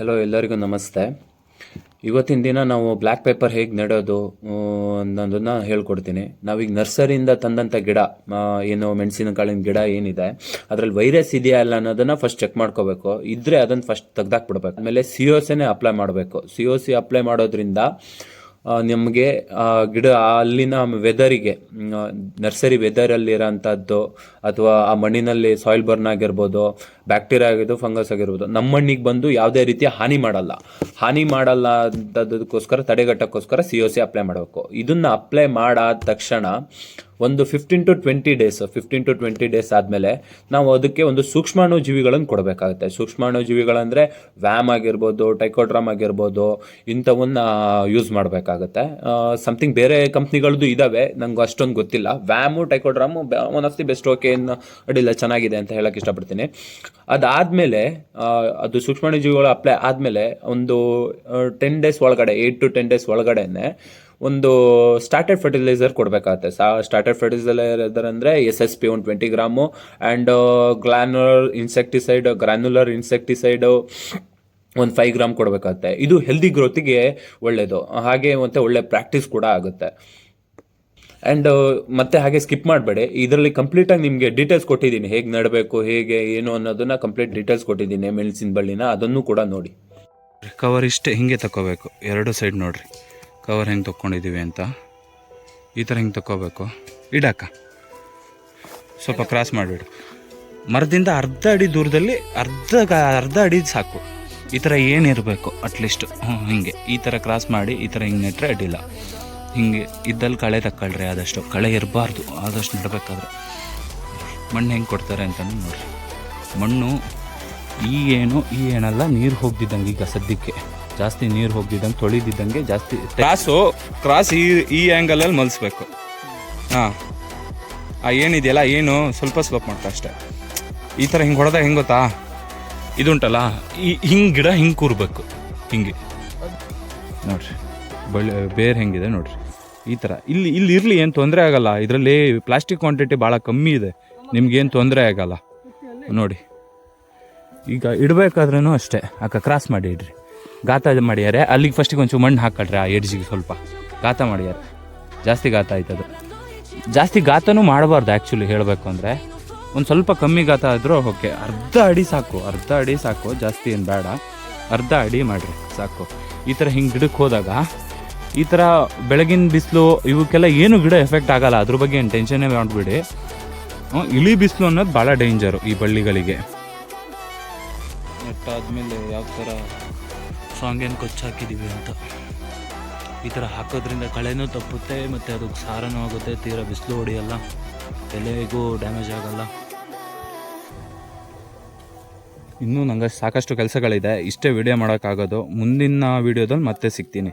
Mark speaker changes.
Speaker 1: Hello ಎಲ್ಲರಿಗೂ ನಮಸ್ತೆ. ಇವತ್ತಿನ ದಿನ ನಾವು ಬ್ಲ್ಯಾಕ್ ಪೇಪರ್ ಹೇಗೆ ನೆಡೋದು ಅನ್ನೋದನ್ನು ಹೇಳ್ಕೊಡ್ತೀನಿ. ನಾವೀಗ ನರ್ಸರಿಯಿಂದ ತಂದಂಥ ಗಿಡ ಏನು ಮೆಣಸಿನಕಾಳಿನ ಗಿಡ ಏನಿದೆ, ಅದರಲ್ಲಿ ವೈರಸ್ ಇದೆಯಾ ಇಲ್ಲ ಅನ್ನೋದನ್ನ ಫಸ್ಟ್ ಚೆಕ್ ಮಾಡ್ಕೋಬೇಕು. ಇದ್ರೆ ಅದನ್ನು ಫಸ್ಟ್ ತೆಗ್ದಾಕ್ಬಿಡ್ಬೇಕು. ಆಮೇಲೆ ಸಿ ಓ ಸಿನೇ ಅಪ್ಲೈ ಮಾಡಬೇಕು. ಸಿ ಓ ಸಿ ಅಪ್ಲೈ ಮಾಡೋದ್ರಿಂದ ನಮಗೆ ಗಿಡ ಅಲ್ಲಿನ ವೆದರಿಗೆ ನರ್ಸರಿ ವೆದರಲ್ಲಿರೋಂಥದ್ದು ಅಥವಾ ಆ ಮಣ್ಣಿನಲ್ಲಿ ಸಾಯಿಲ್ ಬರ್ನ್ ಆಗಿರ್ಬೋದು ಬ್ಯಾಕ್ಟೀರಿಯಾ ಆಗಿರ್ಬೋದು ಫಂಗಸ್ ಆಗಿರ್ಬೋದು, ನಮ್ಮ ಮಣ್ಣಿಗೆ ಬಂದು ಯಾವುದೇ ರೀತಿಯ ಹಾನಿ ಮಾಡಲ್ಲ. ಹಾನಿ ಮಾಡಲ್ಲ ಅಂತದಕ್ಕೋಸ್ಕರ ತಡೆಗಟ್ಟಕ್ಕೋಸ್ಕರ ಸಿ ಒ ಸಿ ಅಪ್ಲೈ ಮಾಡಬೇಕು. ಇದನ್ನ ಅಪ್ಲೈ ಮಾಡಾದ ತಕ್ಷಣ ಒಂದು fifteen to twenty days fifteen to twenty days ಆದಮೇಲೆ ನಾವು ಅದಕ್ಕೆ ಒಂದು ಸೂಕ್ಷ್ಮಾಣು ಜೀವಿಗಳನ್ನು ಕೊಡಬೇಕಾಗುತ್ತೆ. ಸೂಕ್ಷ್ಮಾಣು ಜೀವಿಗಳಂದರೆ ವ್ಯಾಮ್ ಆಗಿರ್ಬೋದು, ಟೈಕೋಡ್ರಾಮ್ ಆಗಿರ್ಬೋದು, ಇಂಥವನ್ನ ಯೂಸ್ ಮಾಡಬೇಕಾಗುತ್ತೆ. ಸಮಥಿಂಗ್ ಬೇರೆ ಕಂಪ್ನಿಗಳದ್ದು ಇದ್ದಾವೆ ನಂಗೆ ಅಷ್ಟೊಂದು ಗೊತ್ತಿಲ್ಲ. ವ್ಯಾಮು, ಟೈಕೋಡ್ರಾಮು one of the best okay ಅಡ್ಡಿಲ್ಲ ಚೆನ್ನಾಗಿದೆ ಅಂತ ಹೇಳಕ್ಕೆ ಇಷ್ಟಪಡ್ತೀನಿ. ಅದಾದಮೇಲೆ ಅದು ಸೂಕ್ಷ್ಮಾಣು ಜೀವಿಗಳು ಅಪ್ಲೈ ಆದಮೇಲೆ ಒಂದು ಟೆನ್ ಡೇಸ್ ಒಳಗಡೆ ಏಯ್ಟ್ ಟು ಟೆನ್ ಡೇಸ್ ಒಳಗಡೆನೆ ಒಂದು ಸ್ಟಾರ್ಟೆಡ್ ಫರ್ಟಿಲೈಸರ್ ಕೊಡಬೇಕಾಗುತ್ತೆ. ಸಾ ಸ್ಟಾರ್ಟೆಡ್ ಫರ್ಟಿಲೈಸರ್ ಅಂದರೆ ಎಸ್ ಎಸ್ ಪಿ ಒಂದು twenty gram and granular insecticide granular insecticide ಒಂದು ಫೈವ್ ಗ್ರಾಮ್ ಕೊಡಬೇಕಾಗತ್ತೆ. ಇದು ಹೆಲ್ದಿ ಗ್ರೋತಿಗೆ ಒಳ್ಳೆಯದು ಹಾಗೆ ಮತ್ತು ಒಳ್ಳೆ ಪ್ರಾಕ್ಟೀಸ್ ಕೂಡ ಆಗುತ್ತೆ. ಆ್ಯಂಡ್ ಮತ್ತೆ ಹಾಗೆ ಸ್ಕಿಪ್ ಮಾಡಬೇಡಿ. ಇದರಲ್ಲಿ ಕಂಪ್ಲೀಟಾಗಿ ನಿಮಗೆ ಡೀಟೇಲ್ಸ್ ಕೊಟ್ಟಿದ್ದೀನಿ. ಹೇಗೆ ನಡಬೇಕು, ಹೇಗೆ, ಏನು ಅನ್ನೋದನ್ನ ಕಂಪ್ಲೀಟ್ ಡೀಟೇಲ್ಸ್ ಕೊಟ್ಟಿದ್ದೀನಿ ಮೆಣಸಿನ ಬಳ್ಳಿನ. ಅದನ್ನು ಕೂಡ ನೋಡಿ.
Speaker 2: ಕವರ್ ಇಷ್ಟೇ ಹಿಂಗೆ ತಗೋಬೇಕು ಎರಡು ಸೈಡ್ ನೋಡ್ರಿ. ಕವರ್ ಹೆಂಗೆ ತೊಗೊಂಡಿದ್ದೀವಿ ಅಂತ. ಈ ಥರ ಹಿಂಗೆ ತಕೋಬೇಕು ಇಡಾಕ ಸ್ವಲ್ಪ ಕ್ರಾಸ್ ಮಾಡಿಬಿಡು. ಮರದಿಂದ ಅರ್ಧ ಅಡಿ ದೂರದಲ್ಲಿ ಅರ್ಧ ಅರ್ಧ ಅಡಿ ಸಾಕು. ಈ ಥರ ಏನಿರಬೇಕು ಅಟ್ಲೀಸ್ಟ್ ಹ್ಞೂ ಹಿಂಗೆ. ಈ ಥರ ಕ್ರಾಸ್ ಮಾಡಿ, ಈ ಥರ ಹಿಂಗೆ ನೆಟ್ಟರೆ ಅಡ್ಡಿಲ್ಲ. ಹಿಂಗೆ ಇದ್ದಲ್ಲಿ ಕಳೆ ತಕ್ಕಳ್ರಿ, ಆದಷ್ಟು ಕಳೆ ಇರಬಾರ್ದು, ಆದಷ್ಟು ನಡಬೇಕಾದ್ರೆ. ಮಣ್ಣು ಹೆಂಗೆ ಕೊಡ್ತಾರೆ ಅಂತ ನೋಡ್ರಿ. ಮಣ್ಣು ಈ ಏನು, ಈ ಏನಲ್ಲ, ನೀರು ಹೋಗ್ದಿದ್ದಂಗೆ ಈಗ ಸದ್ಯಕ್ಕೆ. ಜಾಸ್ತಿ ನೀರು ಹೋಗ್ದಿದ್ದಂಗೆ, ತೊಳಿದಿದ್ದಂಗೆ ಜಾಸ್ತಿ ಕ್ರಾಸು, ಕ್ರಾಸ್ ಈ ಈ ಆ್ಯಂಗಲಲ್ಲಿ ಮಲಿಸ್ಬೇಕು. ಹಾಂ. ಆ ಏನಿದೆಯಲ್ಲ, ಏನು ಸ್ವಲ್ಪ ಸ್ಲೋಪ್ ಮಾಡ್ತಾ ಅಷ್ಟೇ. ಈ ಥರ ಹಿಂಗೆ ಹೊಡೆದಾಗ ಹೆಂಗೆ ಗೊತ್ತಾ? ಇದುಂಟಲ್ಲ, ಈ ಹಿಂಗೆ ಗಿಡ ಹಿಂಗೆ ಕೂರ್ಬೇಕು. ಹಿಂಗೆ. ನೋಡ್ರಿ. ಬಳ್ಳಿ, ಬೇರೆ ಹೆಂಗಿದೆ ನೋಡ್ರಿ. ಈ ಥರ ಇಲ್ಲಿ ಇಲ್ಲಿ ಇರಲಿ, ಏನು ತೊಂದರೆ ಆಗಲ್ಲ. ಇದರಲ್ಲಿ ಪ್ಲಾಸ್ಟಿಕ್ ಕ್ವಾಂಟಿಟಿ ಭಾಳ ಕಮ್ಮಿ ಇದೆ. ನಿಮ್ಗೇನು ತೊಂದರೆ ಆಗಲ್ಲ. ನೋಡಿ. ಈಗ ಇಡಬೇಕಾದ್ರೂ ಅಷ್ಟೇ. ಅಕ್ಕ ಕ್ರಾಸ್ ಮಾಡಿ ಇಡ್ರಿ. ಗಾತ ಮಾಡ್ಯಾರೆ. ಅಲ್ಲಿಗೆ ಫಸ್ಟಿಗೆ ಒಂಚೂರು ಮಣ್ಣು ಹಾಕೊಳ್ರಿ ಆ ಎಡ್ಜಿಗೆ ಸ್ವಲ್ಪ. ಗಾತ ಮಾಡ್ಯಾರೆ. ಜಾಸ್ತಿ ಗಾತ ಆಯ್ತದು. ಜಾಸ್ತಿ ಗಾತನೂ ಮಾಡಬಾರ್ದು ಆ್ಯಕ್ಚುಲಿ ಹೇಳಬೇಕು ಅಂದರೆ. ಒಂದು ಸ್ವಲ್ಪ ಕಮ್ಮಿ ಗಾತ ಆದರೂ ಓಕೆ. ಅರ್ಧ ಅಡಿ ಸಾಕು. ಅರ್ಧ ಅಡಿ ಸಾಕು. ಜಾಸ್ತಿ ಏನು ಬೇಡ. ಅರ್ಧ ಅಡಿ ಮಾಡಿರಿ. ಸಾಕು. ಈ ಥರ ಹಿಂಗೆ ಗಿಡಕ್ಕೆ ಹೋದಾಗ ಈ ಥರ ಬೆಳಗಿನ ಬಿಸಿಲು ಇವಕ್ಕೆಲ್ಲ ಏನು ಗಿಡ ಎಫೆಕ್ಟ್ ಆಗಲ್ಲ. ಅದ್ರ ಬಗ್ಗೆ ಏನು ಟೆನ್ಷನ್ನೇ ಮಾಡ್ಬಿಡಿ. ಇಳಿ ಬಿಸಿಲು ಅನ್ನೋದು ಭಾಳ ಡೇಂಜರು ಈ ಬಳ್ಳಿಗಳಿಗೆ. ನೆಟ್ಟಾದ್ಮೇಲೆ ಯಾವ ಥರ ಸಾಂಗೇನು ಕೊಚ್ಚು ಹಾಕಿದ್ದೀವಿ ಅಂತ. ಈ ಥರ ಹಾಕೋದ್ರಿಂದ ಕಳೆನೂ ತಪ್ಪುತ್ತೆ ಮತ್ತು ಅದಕ್ಕೆ ಸಾರನೂ ಆಗುತ್ತೆ ತೀರಾ ಬಿಸಿಲು ಹೊಡೆಯಲ್ಲ. ಎಲೆಗೂ ಡ್ಯಾಮೇಜ್ ಆಗಲ್ಲ. ಇನ್ನೂ ನನಗೆ ಸಾಕಷ್ಟು ಕೆಲಸಗಳಿದೆ. ಇಷ್ಟೇ ವಿಡಿಯೋ ಮಾಡೋಕ್ಕಾಗೋದು. ಮುಂದಿನ ವಿಡಿಯೋದಲ್ಲಿ ಮತ್ತೆ ಸಿಗ್ತೀನಿ.